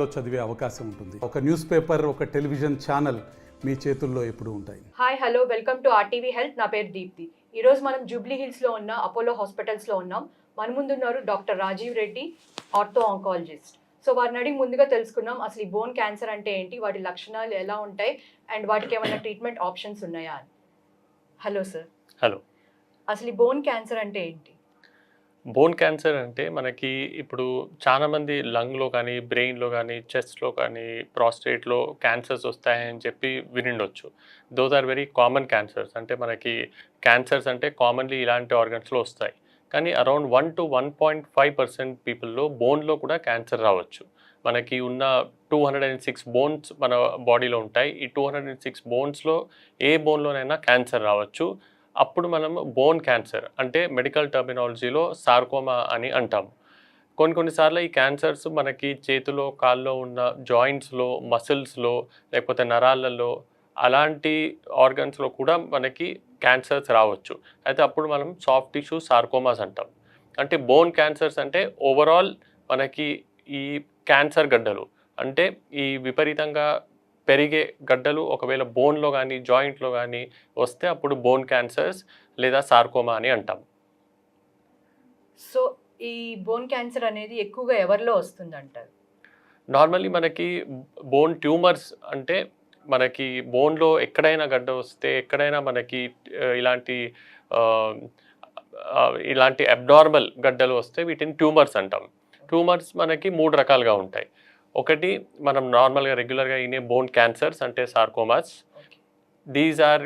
లో చదివే అవకాశం ఉంటుంది. ఒక న్యూస్ పేపర్ ఒక టెలివిజన్ ఛానల్ మీ చేతుల్లో ఎప్పుడూ ఉంటాయి. Hi hello welcome to RTV health నా పేరు దీప్తి. ఈరోజు మనం జూబ్లీ హిల్స్లో ఉన్న అపోలో హాస్పిటల్స్లో ఉన్నాం. మన ముందున్నారు doctor Rajeev Reddy ortho oncologist so వారిని అడిగి ముందుగా తెలుసుకున్నాం అసలు ఈ బోన్ క్యాన్సర్ అంటే ఏంటి వాటి లక్షణాలు ఎలా ఉంటాయి అండ్ వాటికి ఏమైనా ట్రీట్మెంట్ ఆప్షన్స్ ఉన్నాయా అని. హలో సార్ హలో అసలు ఈ బోన్ క్యాన్సర్ అంటే ఏంటి? బోన్ క్యాన్సర్ అంటే మనకి ఇప్పుడు చాలామంది లంగ్లో కానీ బ్రెయిన్లో కానీ చెస్ట్లో కానీ ప్రాస్టేట్లో క్యాన్సర్స్ వస్తాయని చెప్పి వినిండొచ్చు. Those are very common cancers అంటే మనకి క్యాన్సర్స్ అంటే కామన్లీ ఇలాంటి ఆర్గన్స్లో వస్తాయి. కానీ around one to one point five percent పీపుల్లో బోన్లో కూడా క్యాన్సర్ రావచ్చు. మనకి ఉన్న two hundred and six bones మన బాడీలో ఉంటాయి. ఈ టూ హండ్రెడ్ అండ్ సిక్స్ బోన్స్లో ఏ బోన్లోనైనా క్యాన్సర్ రావచ్చు. అప్పుడు మనం బోన్ క్యాన్సర్ అంటే మెడికల్ టర్మినాలజీలో సార్కోమా అని అంటాం కొన్ని కొన్నిసార్లు ఈ క్యాన్సర్స్ మనకి చేతిలో కాల్లో ఉన్న జాయింట్స్లో మసిల్స్లో లేకపోతే నరాలలో అలాంటి ఆర్గన్స్లో కూడా మనకి క్యాన్సర్స్ రావచ్చు. అయితే అప్పుడు మనం సాఫ్ట్ టిష్యూ సార్కోమాస్ అంటాం. అంటే బోన్ క్యాన్సర్స్ అంటే ఓవరాల్ మనకి ఈ క్యాన్సర్ గడ్డలు. అంటే ఈ విపరీతంగా పెరిగే గడ్డలు ఒకవేళ బోన్లో కానీ జాయింట్లో కానీ వస్తే అప్పుడు బోన్ క్యాన్సర్స్ లేదా సార్కోమా అని అంటాం. సో ఈ బోన్ క్యాన్సర్ అనేది ఎక్కువగా ఎవరిలో వస్తుంది అంటారు నార్మల్లీ మనకి బోన్ ట్యూమర్స్ అంటే మనకి బోన్లో ఎక్కడైనా గడ్డ వస్తే ఎక్కడైనా మనకి ఇలాంటి ఇలాంటి అబ్నార్మల్ గడ్డలు వస్తే వీటిని ట్యూమర్స్ అంటాం. ట్యూమర్స్ మనకి మూడు రకాలుగా ఉంటాయి. ఒకటి మనం నార్మల్గా రెగ్యులర్గా అయినే బోన్ క్యాన్సర్స్ అంటే సార్కోమాస్. దీస్ ఆర్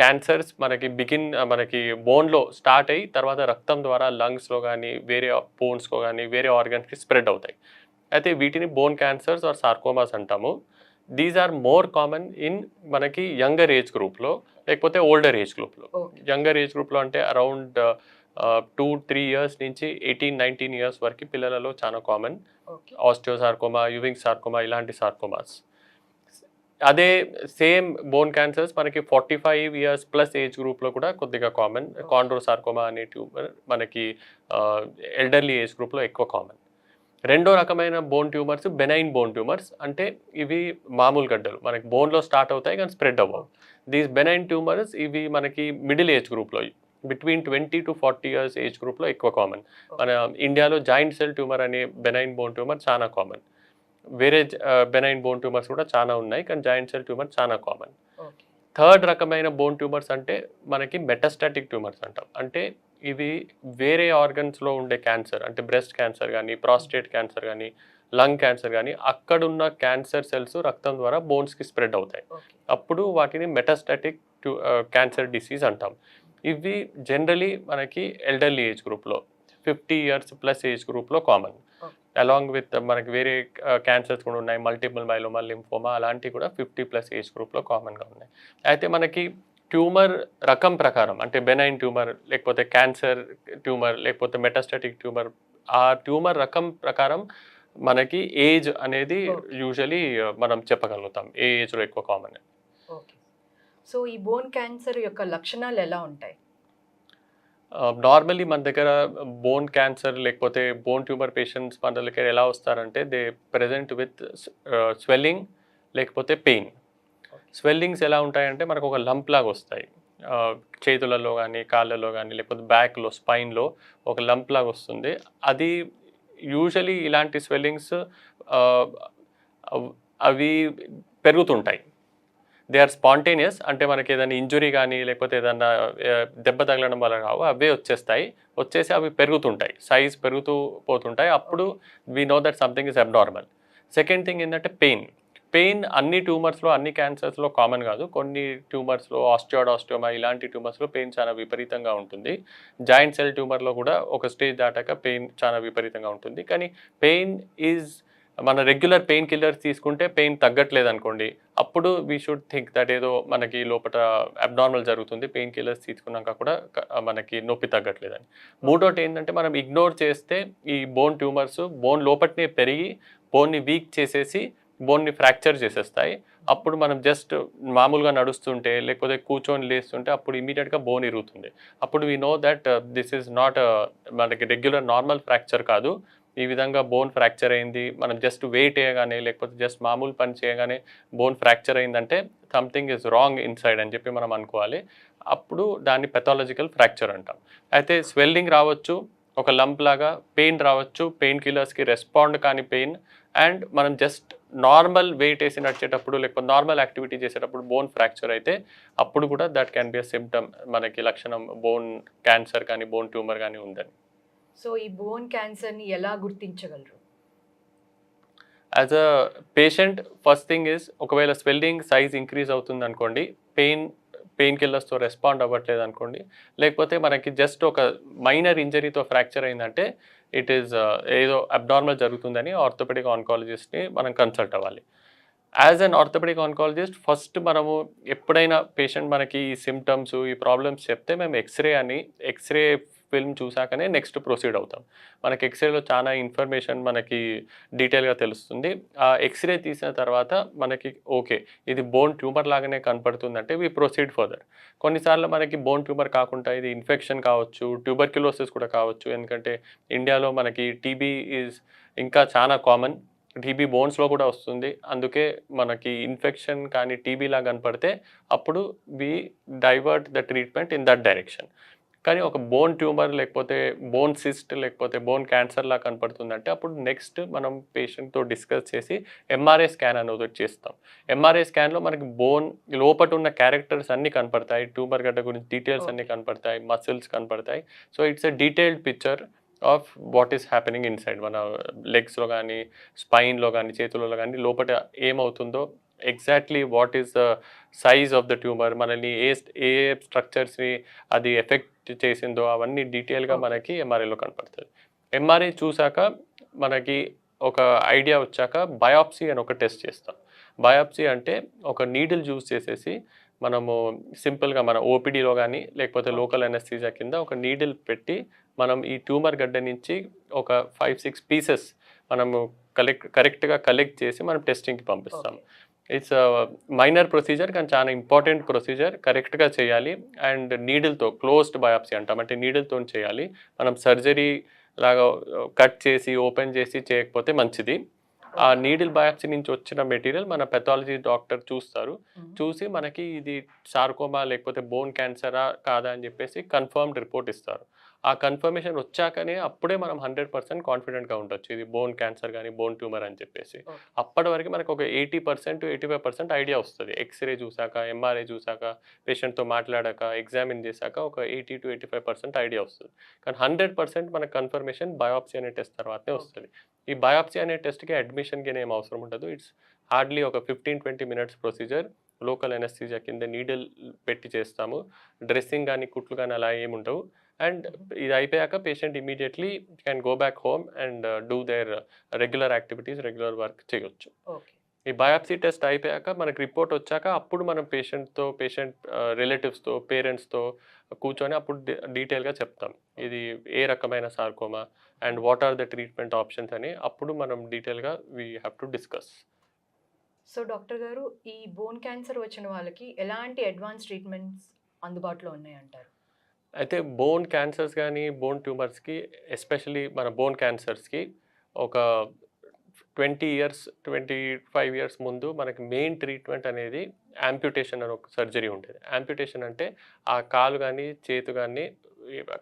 క్యాన్సర్స్ మనకి బిగిన్ మనకి బోన్లో స్టార్ట్ అయ్యి తర్వాత రక్తం ద్వారా లంగ్స్లో కానీ వేరే బోన్స్లో కానీ వేరే ఆర్గన్స్కి స్ప్రెడ్ అవుతాయి. అయితే వీటిని బోన్ క్యాన్సర్స్ ఆర్ సార్కోమాస్ అంటాము. These are more common in మనకి యంగర్ ఏజ్ గ్రూప్లో లేకపోతే ఓల్డర్ ఏజ్ గ్రూప్లో. యంగర్ ఏజ్ గ్రూప్లో అంటే అరౌండ్ టూ త్రీ ఇయర్స్ నుంచి ఎయిటీన్ నైన్టీన్ ఇయర్స్ వరకు పిల్లలలో చాలా common. Okay. Osteosarcoma Ewing sarcoma ఇలాంటి సార్కోమాస్. అదే సేమ్ బోన్ క్యాన్సర్స్ మనకి forty five years plus age గ్రూప్లో కూడా కొద్దిగా కామన్. కాండ్రో సార్కోమా అనే ట్యూమర్ మనకి ఎల్డర్లీ ఏజ్ గ్రూప్లో ఎక్కువ కామన్. రెండో రకమైన bone tumours benign bone tumours. అంటే ఇవి మామూలు గడ్డలు. మనకి బోన్లో స్టార్ట్ అవుతాయి కానీ స్ప్రెడ్ అవ్వవు. దీస్ బెనైన్ ట్యూమర్స్ ఇవి మనకి మిడిల్ ఏజ్ గ్రూప్లో between twenty to forty years age గ్రూప్లో ఎక్కువ కామన్ మన ఇండియాలో జాయింట్ సెల్ ట్యూమర్ అనే బెనైన్ బోన్ ట్యూమర్ చాలా కామన్ వేరే బెనైన్ బోన్ ట్యూమర్స్ కూడా చాలా ఉన్నాయి కానీ జాయింట్ సెల్ ట్యూమర్ చాలా కామన్ థర్డ్ రకమైన బోన్ ట్యూమర్స్ అంటే మనకి మెటాస్టాటిక్ ట్యూమర్స్ అంటాం. అంటే ఇవి వేరే ఆర్గన్స్లో ఉండే క్యాన్సర్ అంటే బ్రెస్ట్ క్యాన్సర్ కానీ ప్రాస్టేట్ క్యాన్సర్ కానీ లంగ్ క్యాన్సర్ కానీ అక్కడున్న క్యాన్సర్ సెల్స్ రక్తం ద్వారా బోన్స్కి స్ప్రెడ్ అవుతాయి. అప్పుడు వాటిని మెటాస్టాటిక్ క్యాన్సర్ డిసీజ్ అంటాం. ఇవి జనరలీ మనకి ఎల్డర్లీ ఏజ్ గ్రూప్లో ఫిఫ్టీ ఇయర్స్ ప్లస్ ఏజ్ గ్రూప్లో కామన్. అలాంగ్ విత్ మనకి వేరే క్యాన్సర్స్ కూడా ఉన్నాయి మల్టిపుల్ మైలోమా లింఫోమా అలాంటివి కూడా ఫిఫ్టీ ప్లస్ ఏజ్ గ్రూప్లో కామన్గా ఉన్నాయి అయితే మనకి ట్యూమర్ రకం ప్రకారం అంటే బెనైన్ ట్యూమర్ లేకపోతే క్యాన్సర్ ట్యూమర్ లేకపోతే మెటాస్టాటిక్ ట్యూమర్ ఆ ట్యూమర్ రకం ప్రకారం మనకి ఏజ్ అనేది. యూజువలీ మనం చెప్పగలుగుతాం ఏ ఏజ్లో ఎక్కువ కామన్ ఓకే సో ఈ బోన్ క్యాన్సర్ యొక్క లక్షణాలు ఎలా ఉంటాయి? నార్మల్లీ మన దగ్గర బోన్ క్యాన్సర్ లేకపోతే బోన్ ట్యూమర్ పేషెంట్స్ మన దగ్గర ఎలా వస్తారంటే దే ప్రజెంట్ విత్ స్వెల్లింగ్ లేకపోతే పెయిన్. స్వెల్లింగ్స్ ఎలా ఉంటాయంటే మనకు ఒక లంప్ లాగా వస్తాయి. చేతులలో కానీ కాళ్ళలో కానీ లేకపోతే బ్యాక్లో స్పైన్లో ఒక లంప్ లాగా వస్తుంది. అది యూజువలీ ఇలాంటి స్వెల్లింగ్స్ అవి పెరుగుతుంటాయి. దే ఆర్ స్పాంటేనియస్ అంటే మనకి ఏదైనా ఇంజురీ కానీ లేకపోతే ఏదైనా దెబ్బ తగలడం వల్ల కావు అవే వచ్చేస్తాయి. వచ్చేసి అవి పెరుగుతుంటాయి. సైజ్ పెరుగుతూ పోతుంటాయి. అప్పుడు we know that something is abnormal second thing ఏంటంటే పెయిన్ పెయిన్ అన్ని ట్యూమర్స్లో అన్ని క్యాన్సర్స్లో కామన్ కాదు. కొన్ని ట్యూమర్స్లో ఆస్టియాడ్ ఆస్టియోమా ఇలాంటి ట్యూమర్స్లో పెయిన్ చాలా విపరీతంగా ఉంటుంది. జాయింట్ సెల్ ట్యూమర్లో కూడా ఒక స్టేజ్ దాటాక పెయిన్ చాలా విపరీతంగా ఉంటుంది. కానీ పెయిన్ ఈజ్ మన రెగ్యులర్ పెయిన్ కిల్లర్స్ తీసుకుంటే పెయిన్ తగ్గట్లేదు అనుకోండి అప్పుడు వీ షుడ్ థింక్ దట్ ఏదో మనకి లోపల అబ్నార్మల్ జరుగుతుంది పెయిన్ కిల్లర్స్ తీసుకున్నాక కూడా మనకి నొప్పి తగ్గట్లేదని. మూడోటి ఏంటంటే మనం ఇగ్నోర్ చేస్తే ఈ బోన్ ట్యూమర్స్ బోన్ లోపట్నే పెరిగి బోన్ని వీక్ చేసేసి బోన్ని ఫ్రాక్చర్ చేసేస్తాయి. అప్పుడు మనం జస్ట్ మామూలుగా నడుస్తుంటే లేకపోతే కూర్చొని లేస్తుంటే అప్పుడు ఇమీడియట్గా బోన్ ఇరుగుతుంది. అప్పుడు we know that this is not మనకి రెగ్యులర్ నార్మల్ ఫ్రాక్చర్ కాదు. ఈ విధంగా బోన్ ఫ్రాక్చర్ అయింది. మనం జస్ట్ వెయిట్ వేయగానే లేకపోతే జస్ట్ మామూలు పని చేయగానే బోన్ ఫ్రాక్చర్ అయిందంటే సంథింగ్ ఇస్ రాంగ్ ఇన్సైడ్ అని చెప్పి మనం అనుకోవాలి. అప్పుడు దాన్ని పెథాలజికల్ ఫ్రాక్చర్ అంటాం. అయితే స్వెల్లింగ్ రావచ్చు ఒక లంప్ లాగా పెయిన్ రావచ్చు పెయిన్ కిల్లర్స్కి రెస్పాండ్ కాని పెయిన్ అండ్ మనం జస్ట్ నార్మల్ వెయిట్ వేసి నడిచేటప్పుడు లేకపోతే నార్మల్ యాక్టివిటీ చేసేటప్పుడు బోన్ ఫ్రాక్చర్ అయితే అప్పుడు కూడా that can be a symptom మనకి లక్షణం బోన్ క్యాన్సర్ కానీ బోన్ ట్యూమర్ కానీ ఉందని. సో ఈ బోన్ క్యాన్సర్ని ఎలా గుర్తించగలరు? As a patient first thing is ఒకవేళ స్వెల్లింగ్ సైజ్ ఇంక్రీజ్ అవుతుంది అనుకోండి పెయిన్ పెయిన్ కిల్లర్స్తో రెస్పాండ్ అవ్వట్లేదు అనుకోండి లేకపోతే మనకి జస్ట్ ఒక మైనర్ ఇంజరీతో ఫ్రాక్చర్ అయిందంటే ఇట్ ఈస్ uh, ఏదో అబ్నార్మల్ జరుగుతుందని ఆర్థోపెడిక్ ఆన్కాలజిస్ట్ని మనం కన్సల్ట్ అవ్వాలి. As an orthopaedic oncologist first మనము ఎప్పుడైనా పేషెంట్ మనకి ఈ సిమ్టమ్స్ ఈ ప్రాబ్లమ్స్ చెప్తే మేము ఎక్స్రే అని ఎక్స్రే ఫిల్మ్ చూసాకనే నెక్స్ట్ ప్రొసీడ్ అవుతాం. మనకి ఎక్స్రేలో చాలా ఇన్ఫర్మేషన్ మనకి డీటెయిల్గా తెలుస్తుంది. ఆ ఎక్స్రే తీసిన తర్వాత మనకి ఓకే ఇది బోన్ ట్యూమర్ లాగానే కనపడుతుందంటే వి ప్రొసీడ్ ఫర్దర్. కొన్నిసార్లు మనకి బోన్ ట్యూమర్ కాకుండా ఇది ఇన్ఫెక్షన్ కావచ్చు ట్యూబర్క్యులోసిస్ కూడా కావచ్చు. ఎందుకంటే ఇండియాలో మనకి టీబీ ఈజ్ ఇంకా చాలా కామన్. టీబీ బోన్స్లో కూడా వస్తుంది. అందుకే మనకి ఇన్ఫెక్షన్ కానీ టీబీలా కనపడితే అప్పుడు we divert the treatment in that direction. కానీ ఒక బోన్ ట్యూమర్ లేకపోతే బోన్ సిస్ట్ లేకపోతే బోన్ క్యాన్సర్ లా కనపడుతుందంటే అప్పుడు నెక్స్ట్ మనం పేషెంట్తో డిస్కస్ చేసి ఎంఆర్ఐ స్కాన్ అనేది చేస్తాం. ఎంఆర్ఐ స్కాన్లో మనకి బోన్ లోపట ఉన్న క్యారెక్టర్స్ అన్నీ కనపడతాయి. ట్యూమర్ గడ్డ గురించి డీటెయిల్స్ అన్నీ కనపడతాయి. మసిల్స్ కనపడతాయి. So it's a detailed picture of what is happening inside మన లెగ్స్లో కానీ స్పైన్లో కానీ చేతులలో కానీ లోపల ఏమవుతుందో exactly what is the size of the tumour మనల్ని ఏ ఏ స్ట్రక్చర్స్ని అది ఎఫెక్ట్ చేసిందో అవన్నీ డీటెయిల్గా. మనకి ఎంఆర్ఐలో కనపడుతుంది. ఎంఆర్ఐ చూసాక మనకి ఒక ఐడియా వచ్చాక బయాప్సీ అని ఒక టెస్ట్ చేస్తాం. బయాప్సీ అంటే ఒక నీడిల్ యూజ్ చేసేసి మనము సింపుల్గా మన ఓపీడీలో కానీ లేకపోతే లోకల్ ఎనస్థీజా కింద ఒక నీడిల్ పెట్టి మనం ఈ ట్యూమర్ గడ్డ నుంచి ఒక ఫైవ్ సిక్స్ పీసెస్ మనము కలెక్ట్ కరెక్ట్గా కలెక్ట్ చేసి మనం టెస్టింగ్కి పంపిస్తాం. ఇట్స్ మైనర్ ప్రొసీజర్ కానీ చాలా ఇంపార్టెంట్ ప్రొసీజర్ కరెక్ట్గా చేయాలి. అండ్ నీడిల్తో క్లోజ్డ్ బయాప్సీ అంటాం. అంటే నీడిల్తో చేయాలి. మనం సర్జరీ లాగా కట్ చేసి ఓపెన్ చేసి చేయకపోతే మంచిది. ఆ నీడిల్ బయాప్సీ నుంచి వచ్చిన మెటీరియల్ మన పెథాలజీ డాక్టర్ చూస్తారు. చూసి మనకి ఇది సార్కోమా లేకపోతే బోన్ క్యాన్సరా కాదా అని చెప్పేసి కన్ఫర్మ్డ్ రిపోర్ట్ ఇస్తారు. ఆ కన్ఫర్మేషన్ వచ్చాకనే అప్పుడే మనం హండ్రెడ్ పర్సెంట్ కాన్ఫిడెంట్గా ఉండొచ్చు. ఇది బోన్ క్యాన్సర్ కానీ బోన్ ట్యూమర్ అని చెప్పేసి. అప్పటి వరకు మనకు ఒక eighty percent eighty five percent idea వస్తుంది. ఎక్స్రే చూసాక ఎంఆర్ఐ చూసాక పేషెంట్తో మాట్లాడాక ఎగ్జామిన్ చేశాక ఒక eighty to eighty five percent idea వస్తుంది. కానీ హండ్రెడ్ పర్సెంట్ మన కన్ఫర్మేషన్ బయాప్సీ అనే టెస్ట్ తర్వాతనే. వస్తుంది. ఈ బయాప్సీ అనే టెస్ట్కి అడ్మిషన్కి ఏం అవసరం ఉండదు. ఇట్స్ హార్డ్లీ ఒక fifteen twenty minutes procedure. Local anaesthesia కింద నీడిల్ పెట్టి చేస్తాము. డ్రెస్సింగ్ కానీ కుట్లు కానీ అలా ఏమి ఉండవు. అండ్ ఇది అయిపోయాక patient immediately can go back home and do their regular activities regular work చేయొచ్చు. ఈ బయాప్సీ టెస్ట్ అయిపోయాక మనకి రిపోర్ట్ వచ్చాక అప్పుడు మనం పేషెంట్తో పేషెంట్ రిలేటివ్స్తో పేరెంట్స్తో కూర్చొని అప్పుడు డీటెయిల్గా చెప్తాం. ఇది ఏ రకమైన sarcoma and what are the treatment options అని అప్పుడు మనం డీటెయిల్గా we have to discuss. So doctor గారు ఈ బోన్ క్యాన్సర్ వచ్చిన వాళ్ళకి ఎలాంటి అడ్వాన్స్ ట్రీట్మెంట్స్ అందుబాటులో ఉన్నాయంటారు? అయితే బోన్ క్యాన్సర్స్ కానీ బోన్ ట్యూమర్స్కి ఎస్పెషలీ మన బోన్ క్యాన్సర్స్కి ఒక twenty years twenty five years ముందు మనకి మెయిన్ ట్రీట్మెంట్ అనేది యాంప్యుటేషన్ అని ఒక సర్జరీ ఉండేది. యాంప్యుటేషన్ అంటే ఆ కాలు కానీ చేతు కానీ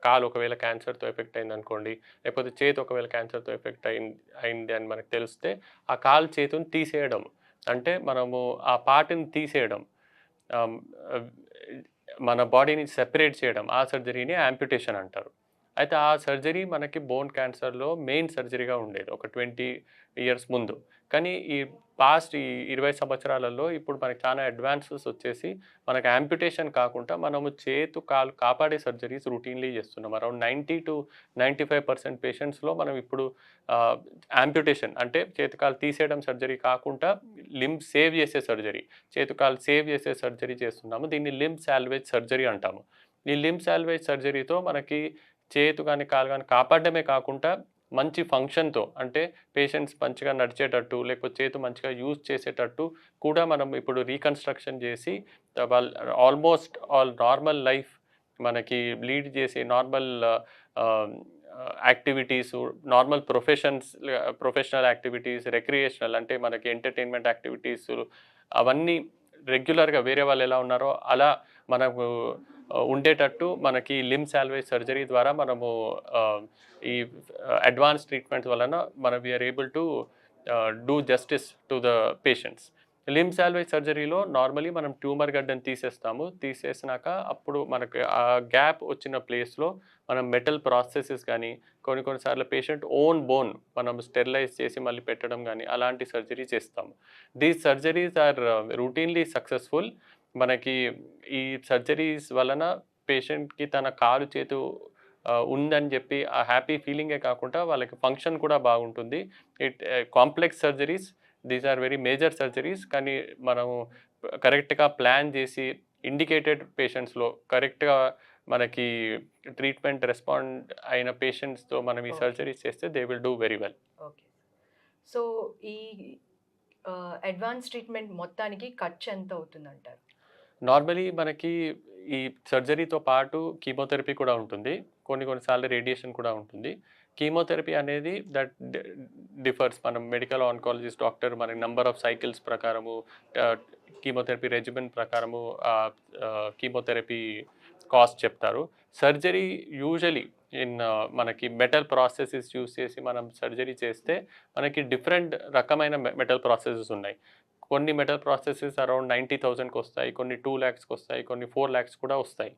కాలు ఒకవేళ క్యాన్సర్తో ఎఫెక్ట్ అయింది అనుకోండి లేకపోతే చేతి ఒకవేళ క్యాన్సర్తో ఎఫెక్ట్ అయింది అయింది అని మనకు తెలిస్తే ఆ కాలు చేతుని తీసేయడం. అంటే మనము ఆ పార్ట్ని తీసేయడం మన బాడీని సెపరేట్ చేయడం ఆ సర్జరీని యాంప్యుటేషన్ అంటారు. అయితే ఆ సర్జరీ మనకి బోన్ క్యాన్సర్లో మెయిన్ సర్జరీగా ఉండేది ఒక ట్వంటీ ఇయర్స్ ముందు. కానీ ఈ పాస్ట్ ఈ ఇరవై సంవత్సరాలలో ఇప్పుడు మనకి చాలా అడ్వాన్సెస్ వచ్చేసి మనకు యాంప్యుటేషన్ కాకుండా మనము చేతు కాలు కాపాడే సర్జరీస్ రొటీన్లీ చేస్తున్నాం. Around ninety to ninety five percent పేషెంట్స్లో మనం ఇప్పుడు యాంప్యుటేషన్ అంటే చేతుకాలు తీసేయడం సర్జరీ కాకుండా లిమ్ సేవ్ చేసే సర్జరీ చేతుకాలు సేవ్ చేసే సర్జరీ చేస్తున్నాము. దీన్ని లిమ్ శాల్వేజ్ సర్జరీ అంటాము. ఈ లిమ్ శాల్వేజ్ సర్జరీతో మనకి చేతు కానీ కాలు కానీ కాపాడమే కాకుండా మంచి ఫంక్షన్తో అంటే పేషెంట్స్ మంచిగా నడిచేటట్టు లేకపోతే చేతి మంచిగా యూజ్ చేసేటట్టు కూడా మనం ఇప్పుడు రీకన్స్ట్రక్షన్ చేసి వాళ్ళ ఆల్మోస్ట్ ఆల్ నార్మల్ లైఫ్ మనకి లీడ్ చేసే normal activities normal professions professional activities recreational అంటే మనకి ఎంటర్టైన్మెంట్ యాక్టివిటీస్ అవన్నీ రెగ్యులర్గా వేరే వాళ్ళు ఎలా ఉన్నారో అలా మనకు ఉండేటట్టు మనకి లిమ్ సాల్వేజ్ సర్జరీ ద్వారా మనము ఈ అడ్వాన్స్ ట్రీట్మెంట్ వలన మనం we are able to do justice to the patients limb salvage సర్జరీలో normally మనం ట్యూమర్ గడ్డని తీసేస్తాము. తీసేసినాక అప్పుడు మనకి ఆ గ్యాప్ వచ్చిన ప్లేస్లో మనం మెటల్ ప్రాసెసెస్ కానీ కొన్ని కొన్నిసార్లు పేషెంట్ ఓన్ బోన్ మనం స్టెరిలైజ్ చేసి మళ్ళీ పెట్టడం కానీ అలాంటి సర్జరీ చేస్తాము. These surgeries are routinely successful మనకి ఈ సర్జరీస్ వలన పేషెంట్కి తన కాలు చేతు ఉందని చెప్పి ఆ హ్యాపీ ఫీలింగే కాకుండా వాళ్ళకి ఫంక్షన్ కూడా బాగుంటుంది. It complex surgeries these are very major surgeries కానీ మనము కరెక్ట్గా ప్లాన్ చేసి ఇండికేటెడ్ పేషెంట్స్లో కరెక్ట్గా మనకి ట్రీట్మెంట్ రెస్పాండ్ అయిన పేషెంట్స్తో మనం ఈ. సర్జరీస్ చేస్తే they will do very well. Okay. So ఈ అడ్వాన్స్ ట్రీట్మెంట్ మొత్తానికి ఖర్చు ఎంత అవుతుంది అంటారు నార్మలీ మనకి ఈ సర్జరీతో పాటు కీమోథెరపీ కూడా ఉంటుంది. కొన్ని కొన్నిసార్లు రేడియేషన్ కూడా ఉంటుంది. కీమోథెరపీ అనేది దట్ డిఫర్స్ మనం మెడికల్ ఆన్కాలజిస్ట్ డాక్టర్ మన నెంబర్ ఆఫ్ సైకిల్స్ ప్రకారము కీమోథెరపీ రెజిమెన్ ప్రకారము కీమోథెరపీ కాస్ట్ చెప్తారు. సర్జరీ యూజువలీ ఇన్ మనకి మెటల్ ప్రాసెసెస్ యూస్ చేసి మనం సర్జరీ చేస్తే మనకి డిఫరెంట్ రకమైన మెటల్ ప్రాసెసెస్ ఉన్నాయి. కొన్ని మెటల్ ప్రాసెసెస్ అరౌండ్ నైంటీ థౌజండ్కి వస్తాయి కొన్ని టూ ల్యాక్స్కి వస్తాయి కొన్ని ఫోర్ ల్యాక్స్ కూడా వస్తాయి.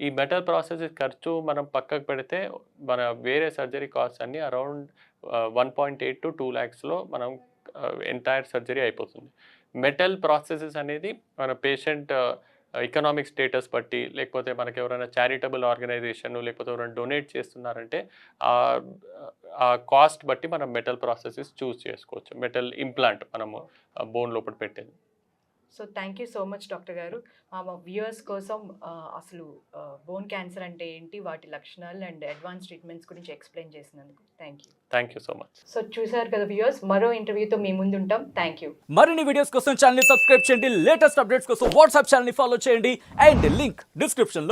ఈ మెటల్ ప్రాసెసెస్ ఖర్చు మనం పక్కకు పెడితే మన వేరే సర్జరీ కాస్ట్ అన్ని around one point eight to two ల్యాక్స్లో మనం uh, ఎంటైర్ సర్జరీ అయిపోతుంది. మెటల్ ప్రాసెసెస్ అనేది మన పేషెంట్ ఎకనామిక్ స్టేటస్ బట్టి లేకపోతే మనకి ఎవరైనా చారిటబుల్ ఆర్గనైజేషన్ లేకపోతే ఎవరైనా డొనేట్ చేస్తున్నారంటే ఆ- కాస్ట్ బట్టి మనం మెటల్ ప్రాసెసెస్ చూస్ చేసుకోవచ్చు. మెటల్ ఇంప్లాంట్ మనము బోన్ లోపల పెట్టేది. So thank you so much doctor గారు. మా వ్యూయర్స్ కోసం అసలు బోన్ క్యాన్సర్ అంటే ఏంటి వాటి లక్షణాలు అండ్ అడ్వాన్స్ ట్రీట్మెంట్స్ గురించి ఎక్స్ప్లెయిన్ చేసినందుకు thank you. Thank you so much so చూసారు కదా వ్యూయర్స్ మరో ఇంటర్వ్యూతో మీ ముందు ఉంటాం. థ్యాంక్ యూ మరిన్ని వీడియోస్ కోసం ఛానల్ సబ్స్క్రైబ్ చేయండి. లేటెస్ట్ అప్డేట్స్ కోసం వాట్సాప్ ఛానల్ ఫాలో చేయండి. అండ్ లింక్ డిస్క్రిప్షన్లో